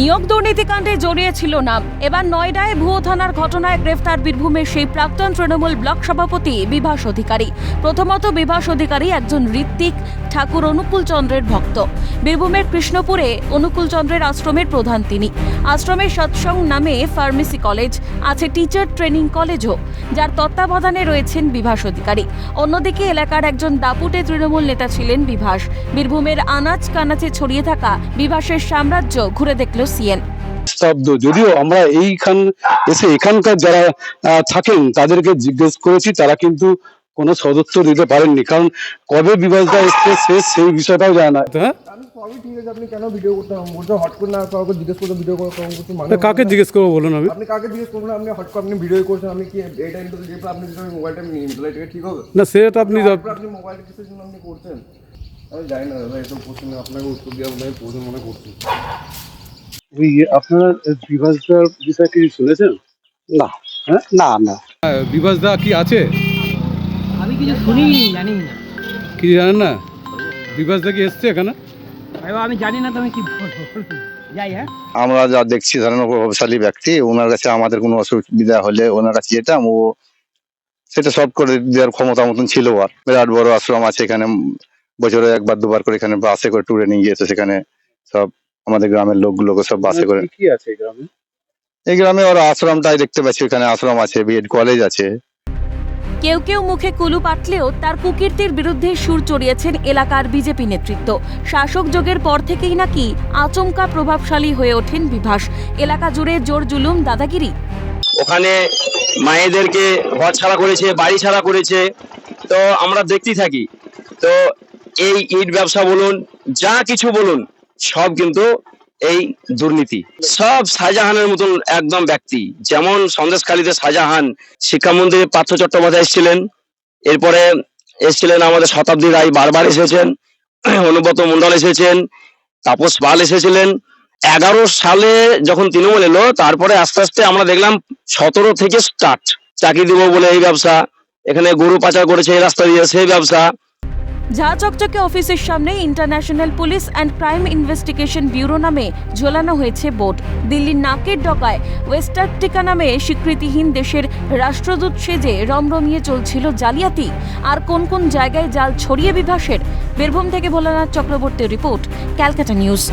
নিয়োগ দুর্নীতিকাণ্ডে জড়িয়েছিল নাম। এবার নয়ডায় ভুয়ো থানার ঘটনায় গ্রেফতার বীরভূমের সেই প্রাক্তন তৃণমূল ব্লক সভাপতি বিভাস অধিকারী। প্রথমত বিভাস অধিকারী একজন ঋত্বিক ঠাকুর অনুকূল চন্দ্রের ভক্ত। বীরভূমের কৃষ্ণপুরে অনুকূল চন্দ্রের আশ্রমের প্রধান তিনি। আশ্রমের সৎসং নামে ফার্মেসি কলেজ, আছে টিচার ট্রেনিং কলেজও, যার তত্ত্বাবধানে রয়েছেন বিভাস অধিকারী। অন্যদিকে এলাকার একজন দাপুটে তৃণমূল নেতা ছিলেন বিভাস। বীরভূমের আনাচ কানাচে ছড়িয়ে থাকা বিভাসের সাম্রাজ্য ঘুরে দেখল সিএন। শব্দ যদিও আমরা এইখান এসে এখানকার যারা আহ, থাকেন তাদেরকে জিজ্ঞেস করেছি তারা কিন্তু কোনো সদস্য দিতে পারেননি। কারণ কবে বিভাসদা এসছে সে সেই বিষয়টাও জানে না হ্যাঁ? আমি সবই ঠিক আছে কেন ভিডিও করতে হবে? হট করে না কাউকে জিজ্ঞেস করতে ভিডিও করে কোনো কিছু মানে কাকে জিজ্ঞেস করব বলুন আমি কাকে জিজ্ঞেস করবেন আপনি হট করে আপনি ভিডিও করছেন আমি কি এই টাইমটা আপনি মোবাইলটা নিয়ে নিতে এটা ঠিক না সেটা আপনি আপনি মোবাইলটা আপনি করছেন। আমি জানি না দাদা এসব প্রশ্ন আপনাকে উত্তর দেওয়া মনে প্রশ্ন মনে করছি। ওই আপনারা বিভাসদার বিষয়ে কি শুনেছেন? না। হ্যাঁ? না না। বিভাস দা কি আছে? আমি কিছু শুনি জানি না। কি জানেন না? বিভাস দা কি এসছে এখানে? আমি জানি না তো আমি কি বলব হ্যাঁ। আমরা যা দেখছি ধরেন প্রভাবশালী ব্যক্তি ওনার কাছে আমাদের কোনো অসুবিধা হলে ওনার কাছে যেতাম ও সেটা সলভ করে দেওয়ার ক্ষমতা মতন ছিল আর। বিরাট বড় আশ্রম আছে এখানে বছরে একবার দুবার করে এখানে বাসে করে ট্যুরে নিয়ে গিয়েছে সেখানে সব আমাদের গ্রামের লোকগুলোকে সব বাসে করে কি কি আছে এই গ্রামে? এই গ্রামে ওরা আশ্রমটাই দেখতে পাচ্ছি এখানে আশ্রম আছে বিএড কলেজ আছে। কেউ কেউ মুখে কুলু পাটলেও তার কুকীর্তির বিরুদ্ধে সুর চড়িয়েছেন এলাকার বিজেপি নেতৃত্ব। শাসক যোগের পর থেকেই নাকি আচমকা প্রভাবশালী হয়ে ওঠেন বিভাস। এলাকা জুড়ে জোর জুলুম দাদাগিরি? ওখানে মায়েদেরকে ঘর ছাড়া করেছে বাড়ি ছাড়া করেছে তো আমরা দেখতেই থাকি। তো এই ইট ব্যবসা বলুন যা কিছু বলুন সব কিন্তু এই দুর্নীতি। সব শাহজাহানের মতন একদম ব্যক্তি। যেমন সন্দেশ সন্দেশখালীতে শাহজাহান, শিক্ষামন্ত্রী পার্থ চট্টোপাধ্যায় এসেছিলেন। এরপরে এসেছিলেন আমাদের শতাব্দী রায় বারবার এসেছেন, অনুব্রত মন্ডল এসেছেন, তাপস পাল এসেছিলেন। এগারো সালে যখন তৃণমূল এলো, তারপরে আস্তে আস্তে আমরা দেখলাম সতেরো থেকে স্টার্ট চাকরি দিব বলে এই ব্যবসা, এখানে গরু পাচার করেছে এই রাস্তা দিয়ে, সেই ব্যবসা। ঝা চকচকে অফিসের সামনে international police and crime investigation bureau নামে ঝোলানো হয়েছে বোট। দিল্লির নাকের ডকায় ওয়েস্টার্টিকা নামে স্বীকৃতিহীন দেশের রাষ্ট্রদূত সেজে রমরমিয়ে চলছিল জালিয়াতি। আর কোন কোন জায়গায় জাল ছড়িয়ে বিভাসের? বীরভূম থেকে ভোলানাথ চক্রবর্তীর রিপোর্ট, ক্যালকাটা নিউজ।